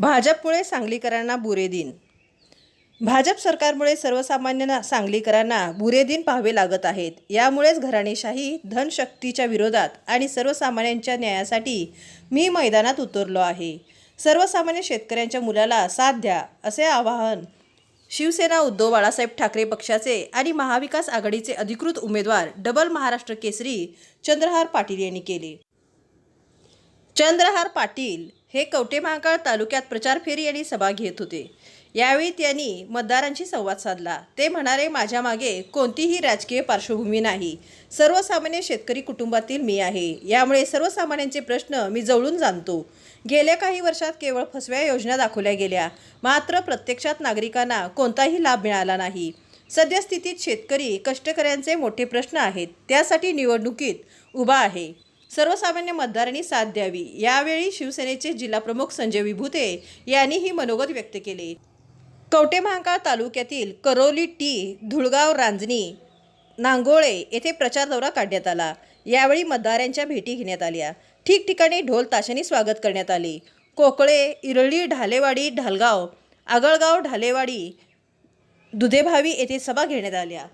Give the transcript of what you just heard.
भाजपमुळे सांगलीकरांना बुरे दिन. भाजप सरकारमुळे सर्वसामान्यांना सांगलीकरांना बुरे दिन पाहावे लागत आहेत. यामुळेच घराणेशाही धनशक्तीच्या विरोधात आणि सर्वसामान्यांच्या न्यायासाठी मी मैदानात उतरलो आहे. सर्वसामान्य शेतकऱ्यांच्या मुलाला साथ द्या असे आवाहन शिवसेना उद्धव बाळासाहेब ठाकरे पक्षाचे आणि महाविकास आघाडीचे अधिकृत उमेदवार डबल महाराष्ट्र केसरी चंद्रहार पाटील यांनी केले. चंद्रहार पाटील हे कवटे महाकाळ तालुक्यात प्रचार फेरी आणि सभा घेत होते. यावेळी त्यांनी मतदारांशी संवाद साधला. ते म्हणाले माझ्या मागे कोणतीही राजकीय पार्श्वभूमी नाही. सर्वसामान्य शेतकरी कुटुंबातील मी आहे. यामुळे सर्वसामान्यांचे प्रश्न मी जवळून जाणतो. गेल्या काही वर्षात केवळ फसव्या योजना दाखवल्या गेल्या. मात्र प्रत्यक्षात नागरिकांना कोणताही लाभ मिळाला नाही. सद्यस्थितीत शेतकरी कष्टकऱ्यांचे मोठे प्रश्न आहेत. त्यासाठी निवडणुकीत उभा आहे. सर्वसामान्य मतदारांनी साथ द्यावी. यावेळी शिवसेनेचे जिल्हाप्रमुख संजय विभूते यांनी ही मनोगत व्यक्त केले. कवटे महाकाळ तालुक्यातील करोली टी धुळगाव रांजणी नांगोळे येथे प्रचार दौरा काढण्यात आला. यावेळी मतदारांच्या भेटी घेण्यात आल्या. ठिकठिकाणी ढोल ताशांनी स्वागत करण्यात आले. कोकळे इरळी ढालेवाडी ढालगाव आगळगाव ढालेवाडी दुधेभावी येथे सभा घेण्यात आल्या.